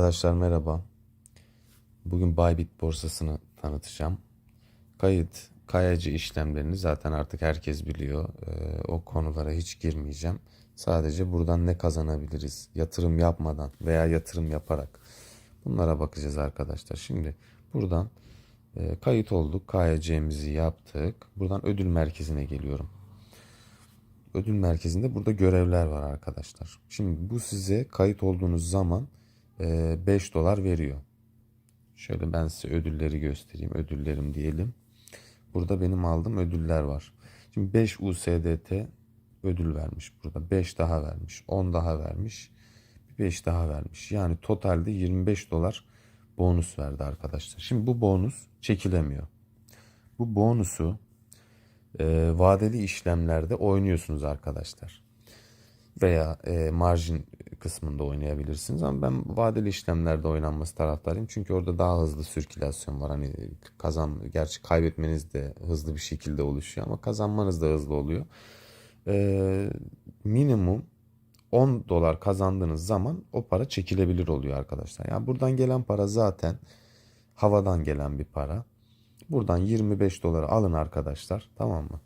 Arkadaşlar merhaba. Bugün Bybit borsasını tanıtacağım. Kayıt, kayacı işlemlerini zaten artık herkes biliyor. Ee, o konulara hiç girmeyeceğim. Sadece buradan ne kazanabiliriz? Yatırım yapmadan veya yatırım yaparak. Bunlara bakacağız arkadaşlar. Şimdi buradan e, kayıt olduk. KYC'mizi yaptık. Buradan ödül merkezine geliyorum. Ödül merkezinde burada görevler var arkadaşlar. Şimdi bu size kayıt olduğunuz zaman 5 dolar veriyor. Şöyle ben size ödülleri göstereyim. Ödüllerim diyelim. Burada benim aldığım ödüller var. Şimdi 5 USDT ödül vermiş burada. 5 daha vermiş. 10 daha vermiş. 5 daha vermiş. Yani totalde 25 dolar bonus verdi arkadaşlar. Şimdi bu bonus çekilemiyor. Bu bonusu e, vadeli işlemlerde oynuyorsunuz arkadaşlar. Veya e, marjin kısmında oynayabilirsiniz ama ben vadeli işlemlerde oynanması taraftarıyım. Çünkü orada daha hızlı sirkülasyon var. Hani kazan gerçi kaybetmeniz de hızlı bir şekilde oluşuyor ama kazanmanız da hızlı oluyor. E, minimum 10 dolar kazandığınız zaman o para çekilebilir oluyor arkadaşlar. Yani buradan gelen para zaten havadan gelen bir para. Buradan 25 doları alın arkadaşlar. Tamam mı?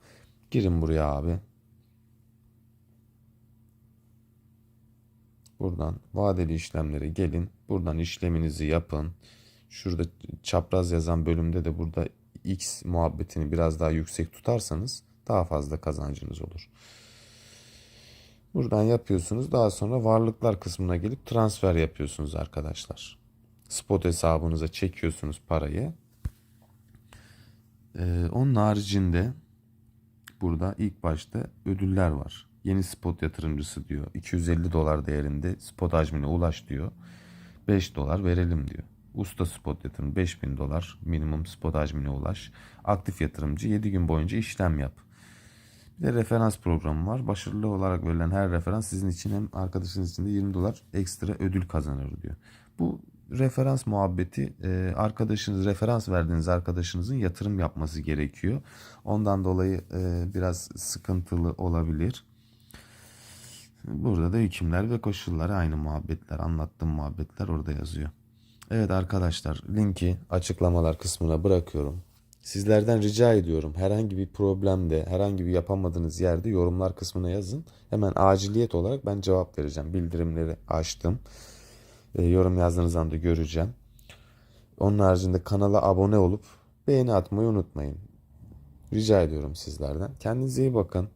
Girin buraya abi. Buradan vadeli işlemlere gelin. Buradan işleminizi yapın. Şurada çapraz yazan bölümde de burada X muhabbetini biraz daha yüksek tutarsanız daha fazla kazancınız olur. Buradan yapıyorsunuz. Daha sonra varlıklar kısmına gelip transfer yapıyorsunuz arkadaşlar. Spot hesabınıza çekiyorsunuz parayı. Ee, onun haricinde burada ilk başta ödüller var. Yeni spot yatırımcısı diyor. 250 dolar değerinde spot hacmine ulaş diyor. 5 dolar verelim diyor. Usta spot yatırım 5000 dolar minimum spot hacmine ulaş. Aktif yatırımcı 7 gün boyunca işlem yap. Bir de referans programı var. Başarılı olarak verilen her referans sizin için hem arkadaşınız için de 20 dolar ekstra ödül kazanır diyor. Bu referans muhabbeti e, arkadaşınız referans verdiğiniz arkadaşınızın yatırım yapması gerekiyor. Ondan dolayı e, biraz sıkıntılı olabilir. Burada da hükümler ve koşullar aynı muhabbetler anlattığım muhabbetler orada yazıyor. Evet arkadaşlar linki açıklamalar kısmına bırakıyorum. Sizlerden rica ediyorum herhangi bir problemde, herhangi bir yapamadığınız yerde yorumlar kısmına yazın. Hemen aciliyet olarak ben cevap vereceğim. Bildirimleri açtım. E, yorum yazdığınız anda göreceğim. Onun haricinde kanala abone olup beğeni atmayı unutmayın. Rica ediyorum sizlerden. Kendinize iyi bakın.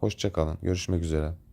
Hoşçakalın. Görüşmek üzere.